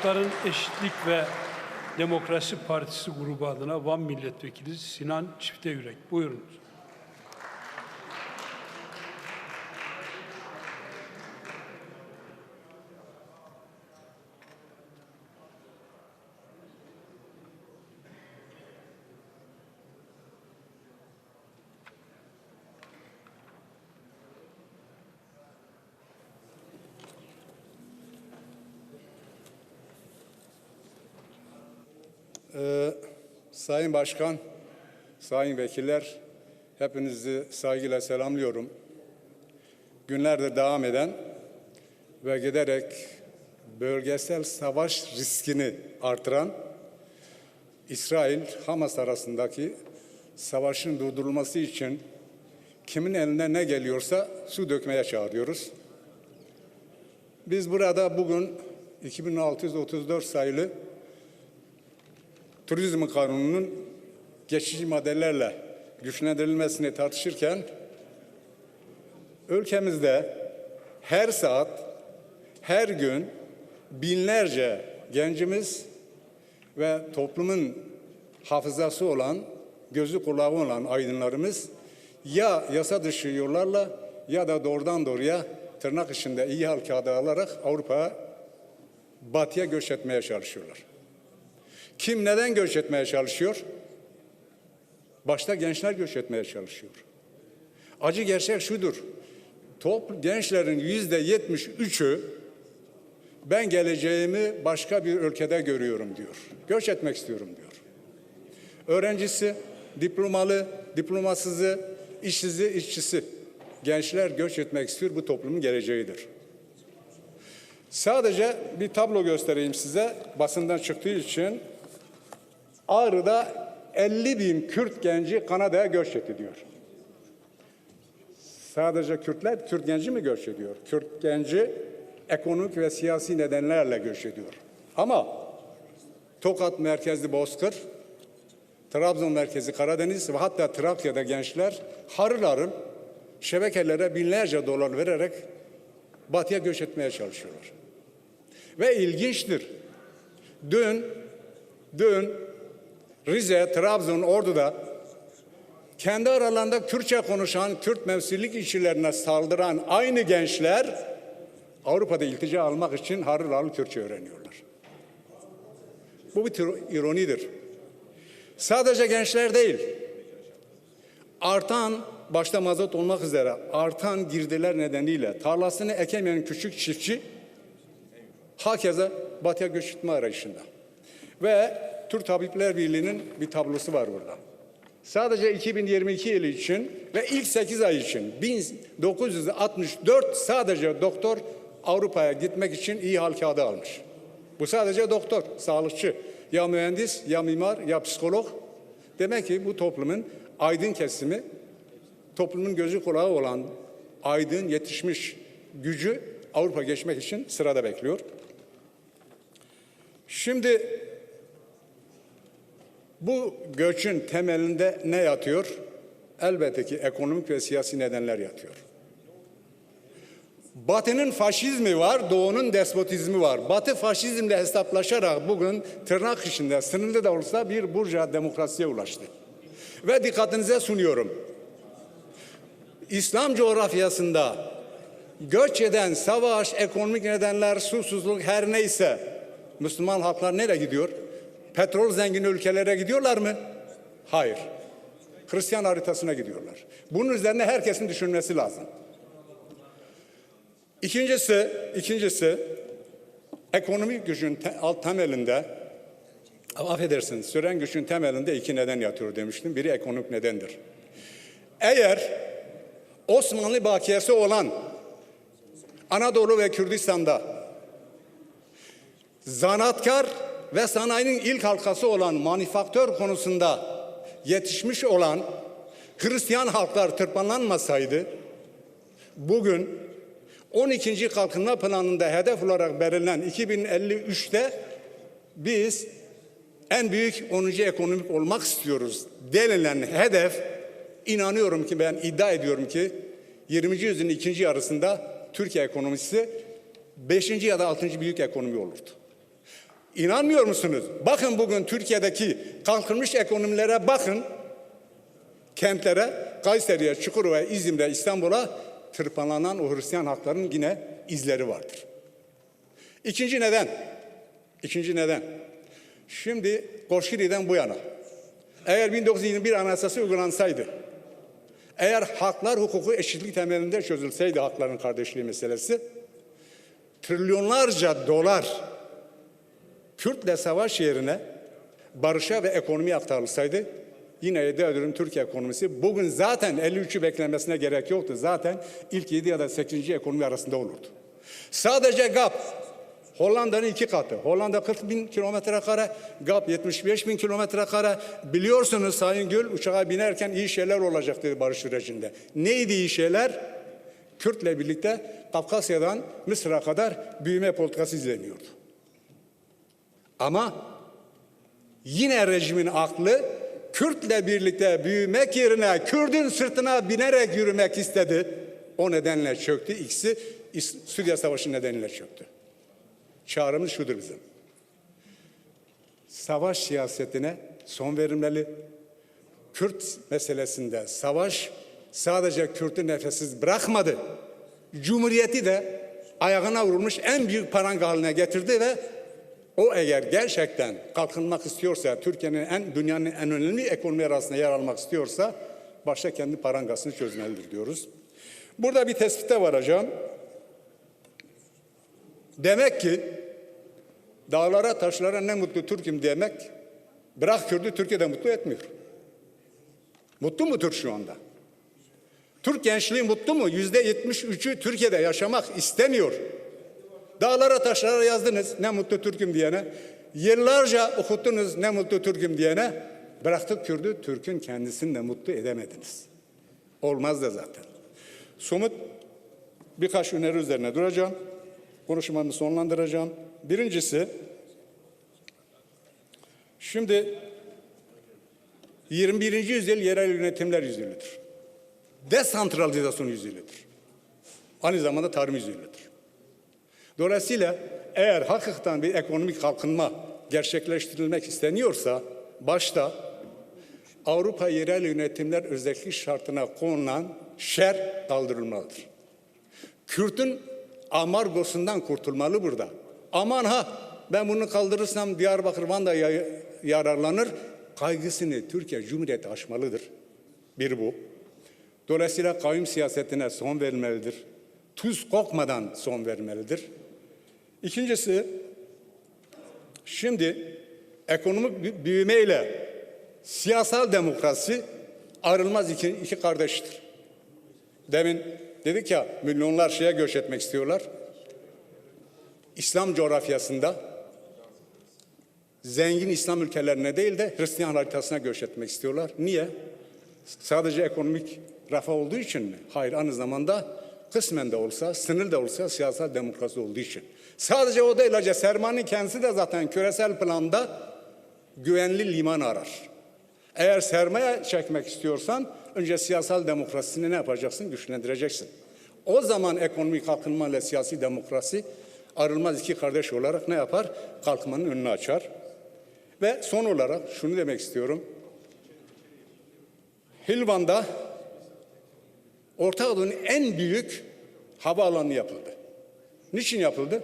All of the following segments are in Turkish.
Hakların Eşitlik ve Demokrasi Partisi grubu adına Van Milletvekili Sinan Çifteyürek. Buyurunuz. Ee, Sayın Başkan, Sayın Vekiller, hepinizi saygıyla selamlıyorum. Günlerde devam eden ve giderek bölgesel savaş riskini artıran İsrail-Hamas arasındaki savaşın durdurulması için kimin eline ne geliyorsa su dökmeye çağırıyoruz. Biz burada bugün 2634 sayılı Turizm Kanunu'nun geçici maddelerle güçlendirilmesini tartışırken ülkemizde her saat, her gün binlerce gencimiz ve toplumun hafızası olan, gözü kulağı olan aydınlarımız ya yasa dışı yollarla ya da doğrudan doğruya tırnak içinde iyi hal kağıdı alarak Avrupa'ya, batıya göç etmeye çalışıyorlar. Kim neden göç etmeye çalışıyor? Başta gençler göç etmeye çalışıyor. Acı gerçek şudur. Top, gençlerin yüzde yetmiş üçü ben geleceğimi başka bir ülkede görüyorum diyor. Göç etmek istiyorum diyor. Öğrencisi, diplomalı, diplomasızı, işsizi, işçisi. Gençler göç etmek istiyor. Bu toplumun geleceğidir. Sadece bir tablo göstereyim size. Basından çıktığı için Ağrı'da 50 bin Kürt genci Kanada'ya göç etti diyor. Sadece Kürtler, Kürt genci mi göç ediyor? Kürt genci ekonomik ve siyasi nedenlerle göç ediyor. Ama Tokat merkezli Bozkır, Trabzon merkezi Karadeniz ve hatta Trakya'da gençler harıl harıl şebekelere binlerce dolar vererek batıya göç etmeye çalışıyorlar. Ve ilginçtir. Dün, dün Rize, Trabzon, Ordu'da kendi aralarında Kürtçe konuşan Kürt mevsimlik işçilerine saldıran aynı gençler Avrupa'da iltica almak için harıl harıl Kürtçe öğreniyorlar. Bu bir ironidir. Sadece gençler değil, artan başta mazot olmak üzere artan girdiler nedeniyle tarlasını ekemeyen küçük çiftçi hakeza batıya göç etme arayışında. Ve Türk Tabipler Birliği'nin bir tablosu var burada. Sadece 2022 yılı için ve ilk 8 ay için 1964 sadece doktor Avrupa'ya gitmek için iyi hal kağıdı almış. Bu sadece doktor, sağlıkçı. Ya mühendis, ya mimar, ya psikolog. Demek ki bu toplumun aydın kesimi, toplumun gözü kulağı olan aydın yetişmiş gücü Avrupa geçmek için sırada bekliyor. Şimdi bu göçün temelinde ne yatıyor? Elbette ki ekonomik ve siyasi nedenler yatıyor. Batı'nın faşizmi var, Doğu'nun despotizmi var. Batı faşizmle hesaplaşarak bugün tırnak içinde sınırlı da olsa bir burjuva demokrasiye ulaştı. Ve dikkatinize sunuyorum. İslam coğrafyasında göç eden savaş, ekonomik nedenler, susuzluk her neyse Müslüman halklar nereye gidiyor? Petrol zengin ülkelere gidiyorlar mı? Hayır. Hristiyan haritasına gidiyorlar. Bunun üzerine herkesin düşünmesi lazım. İkincisi, ikincisi ekonomik gücün te- alt temelinde affedersiniz süren gücün temelinde iki neden yatıyor demiştim. Biri ekonomik nedendir. Eğer Osmanlı bakiyesi olan Anadolu ve Kürdistan'da zanatkar ve sanayinin ilk halkası olan manifaktör konusunda yetişmiş olan Hristiyan halklar tırpanlanmasaydı bugün 12. kalkınma planında hedef olarak belirlenen 2053'te biz en büyük 10. ekonomik olmak istiyoruz denilen hedef inanıyorum ki ben iddia ediyorum ki 20. yüzyılın ikinci yarısında Türkiye ekonomisi 5. ya da 6. büyük ekonomi olurdu. İnanmıyor musunuz? Bakın bugün Türkiye'deki kalkınmış ekonomilere bakın. Kentlere, Kayseri'ye, Çukurova'ya, İzmir'e, İstanbul'a tırpalanan o Hristiyan hakların yine izleri vardır. İkinci neden. İkinci neden. Şimdi Koşkiri'den bu yana. Eğer 1921 Anayasası uygulansaydı, eğer haklar hukuku eşitlik temelinde çözülseydi hakların kardeşliği meselesi, trilyonlarca dolar Kürtle savaş yerine barışa ve ekonomiye aktarılsaydı yine iddia ediyorum Türkiye ekonomisi bugün zaten 53'ü beklemesine gerek yoktu. Zaten ilk 7 ya da 8. ekonomi arasında olurdu. Sadece GAP Hollanda'nın iki katı. Hollanda 40 bin kilometre kare, GAP 75 bin kilometre kare. Biliyorsunuz Sayın Gül uçağa binerken iyi şeyler olacak dedi barış sürecinde. Neydi iyi şeyler? Kürt'le birlikte Kafkasya'dan Mısır'a kadar büyüme politikası izleniyordu. Ama yine rejimin aklı Kürt'le birlikte büyümek yerine Kürt'ün sırtına binerek yürümek istedi. O nedenle çöktü. İkisi İs- Suriye Savaşı nedeniyle çöktü. Çağrımız şudur bizim. Savaş siyasetine son verilmeli. Kürt meselesinde savaş sadece Kürt'ü nefessiz bırakmadı. Cumhuriyeti de ayağına vurulmuş en büyük paranga haline getirdi ve o eğer gerçekten kalkınmak istiyorsa, Türkiye'nin en dünyanın en önemli ekonomi arasında yer almak istiyorsa başta kendi parangasını çözmelidir diyoruz. Burada bir tespitte varacağım. Demek ki dağlara taşlara ne mutlu Türk'üm demek bırak Kürt'ü Türkiye'de mutlu etmiyor. Mutlu mu Türk şu anda? Türk gençliği mutlu mu? Yüzde yetmiş üçü Türkiye'de yaşamak istemiyor. Dağlara taşlara yazdınız ne mutlu Türk'üm diyene. Yıllarca okuttunuz ne mutlu Türk'üm diyene. Bıraktık Kürt'ü Türk'ün kendisini de mutlu edemediniz. Olmaz da zaten. Somut birkaç öneri üzerine duracağım. Konuşmamı sonlandıracağım. Birincisi, şimdi 21. yüzyıl yerel yönetimler yüzyılıdır. Desantralizasyon yüzyılıdır. Aynı zamanda tarım yüzyılıdır. Dolayısıyla eğer hakikaten bir ekonomik kalkınma gerçekleştirilmek isteniyorsa başta Avrupa yerel yönetimler özellik şartına konulan şer kaldırılmalıdır. Kürt'ün amargosundan kurtulmalı burada. Aman ha ben bunu kaldırırsam Diyarbakır Van'da ya- yararlanır. Kaygısını Türkiye Cumhuriyeti aşmalıdır. Bir bu. Dolayısıyla kavim siyasetine son verilmelidir. Tuz kokmadan son vermelidir. İkincisi, şimdi ekonomik bü- büyümeyle siyasal demokrasi ayrılmaz iki, iki kardeştir. Demin dedik ya milyonlar şeye göç etmek istiyorlar. İslam coğrafyasında zengin İslam ülkelerine değil de Hristiyan haritasına göç etmek istiyorlar. Niye? Sadece ekonomik refah olduğu için mi? Hayır aynı zamanda kısmen de olsa, sınır da olsa siyasal demokrasi olduğu için. Sadece o değil, ayrıca sermayenin kendisi de zaten küresel planda güvenli liman arar. Eğer sermaye çekmek istiyorsan önce siyasal demokrasisini ne yapacaksın? Güçlendireceksin. O zaman ekonomik kalkınma ile siyasi demokrasi ayrılmaz iki kardeş olarak ne yapar? Kalkınmanın önünü açar. Ve son olarak şunu demek istiyorum. Hilvan'da Orta Doğu'nun en büyük havaalanı yapıldı. Niçin yapıldı?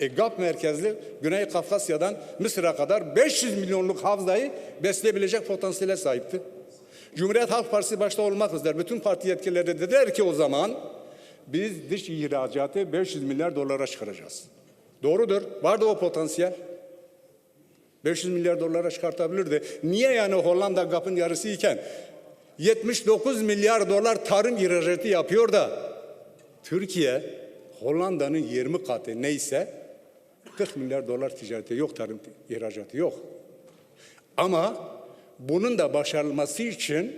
E, GAP merkezli Güney Kafkasya'dan Mısır'a kadar 500 milyonluk havzayı besleyebilecek potansiyele sahipti. Cumhuriyet Halk Partisi başta olmak üzere bütün parti yetkilileri de dediler ki o zaman biz dış ihracatı 500 milyar dolara çıkaracağız. Doğrudur. Vardı o potansiyel. 500 milyar dolara çıkartabilirdi. Niye yani Hollanda GAP'ın yarısı iken 79 milyar dolar tarım ihracatı yapıyor da Türkiye Hollanda'nın 20 katı neyse 40 milyar dolar ticareti yok tarım ihracatı yok. Ama bunun da başarılması için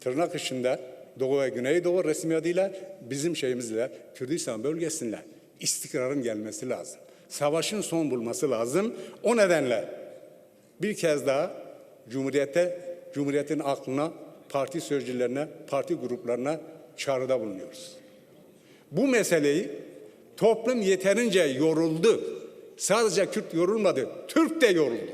tırnak içinde Doğu ve Güneydoğu resmi adıyla bizim şeyimizle Kürdistan bölgesinde istikrarın gelmesi lazım. Savaşın son bulması lazım. O nedenle bir kez daha Cumhuriyete, Cumhuriyetin aklına, parti sözcülerine, parti gruplarına çağrıda bulunuyoruz. Bu meseleyi toplum yeterince yoruldu. Sadece Kürt yorulmadı, Türk de yoruldu.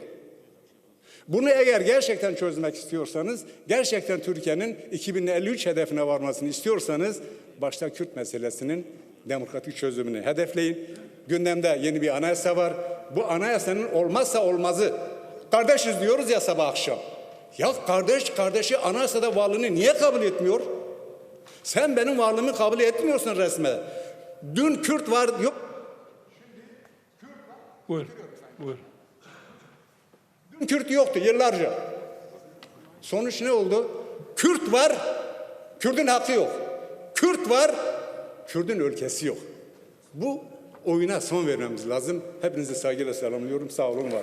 Bunu eğer gerçekten çözmek istiyorsanız, gerçekten Türkiye'nin 2053 hedefine varmasını istiyorsanız, başta Kürt meselesinin demokratik çözümünü hedefleyin. Gündemde yeni bir anayasa var. Bu anayasanın olmazsa olmazı. Kardeşiz diyoruz ya sabah akşam. Ya kardeş kardeşi anayasada varlığını niye kabul etmiyor? Sen benim varlığımı kabul etmiyorsun resmen. Dün Kürt var yok. Buyur. Buyur. Dün Kürt yoktu yıllarca. Sonuç ne oldu? Kürt var, Kürt'ün hakkı yok. Kürt var, Kürt'ün ülkesi yok. Bu oyuna son vermemiz lazım. Hepinizi saygıyla selamlıyorum. Sağ olun var.